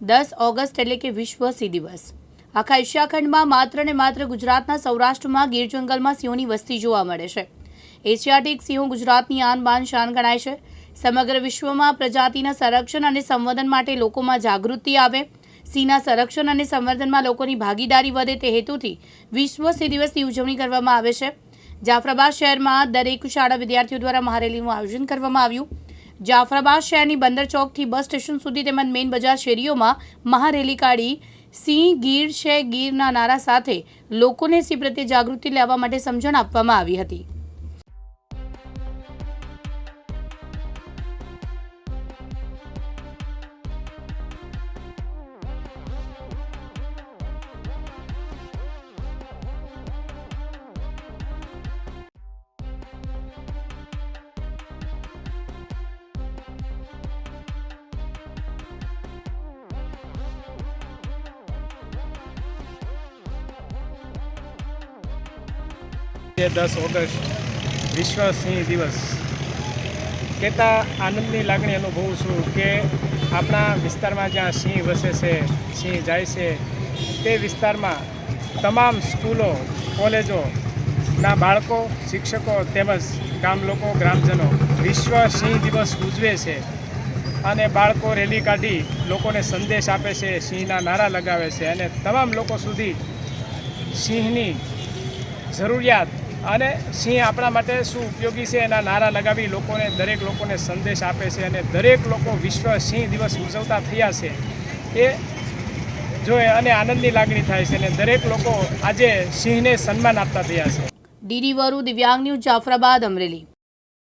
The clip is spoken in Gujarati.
દસ ઓગસ્ટ એટલે કે વિશ્વ સિંહ દિવસ. આખા એશિયાખંડમાં માત્ર ને માત્ર ગુજરાતના સૌરાષ્ટ્રમાં ગીર જંગલમાં સિંહોની વસ્તી જોવા મળે છે. એશિયાટિક સિંહો ગુજરાતની આન બાન શાન ગણાય છે. સમગ્ર વિશ્વમાં પ્રજાતિના સંરક્ષણ અને સંવર્ધન માટે લોકોમાં જાગૃતિ આવે. સિંહના સંરક્ષણ અને સંવર્ધનમાં લોકોની ભાગીદારી વધે તે હેતુથી વિશ્વ સિંહ દિવસની ઉજવણી કરવામાં આવે છે. જાફરાબાદ શહેરમાં દરેક શાળા વિદ્યાર્થીઓ દ્વારા મહારેલીનું આયોજન કરવામાં આવ્યું. જાફરાબાદ શહેરની બંદર ચોકથી બસ સ્ટેશન સુધી તેમજ મેઇન બજાર શેરીઓમાં મહારેલી કાઢી સિંહ, ગીર છે. ગીરના નારા સાથે લોકોને સિંહ પ્રત્યે જાગૃતિ લેવા માટે સમજણ આપવામાં આવી હતી. દસ ઓગસ્ટ વિશ્વ સિંહ દિવસ. કહેતા આનંદની લાગણી અનુભવું છું કે આપણા વિસ્તારમાં જ્યાં સિંહ વસે છે, સિંહ જાય છે, તે વિસ્તારમાં તમામ સ્કૂલો કોલેજોના બાળકો, શિક્ષકો તેમજ ગામ લોકો, ગ્રામજનો વિશ્વ સિંહ દિવસ ઉજવે છે અને બાળકો રેલી કાઢી લોકોને સંદેશ આપે છે, સિંહના નારા લગાવે છે અને તમામ લોકો સુધી સિંહની જરૂરિયાત અને સિંહ આપણા માટે શું ઉપયોગી છે એના નારા લગાવી લોકોને, દરેક લોકોને સંદેશ આપે છે અને દરેક લોકો વિશ્વ સિંહ દિવસ ઉજવતા થયા છે. એ જોઈએ અને આનંદની લાગણી થાય છે અને દરેક લોકો આજે સિંહને સન્માન આપતા થયા છે. ડીડી વરુ દિવ્યાંગ ન્યૂઝ જાફરાબાદ અમરેલી.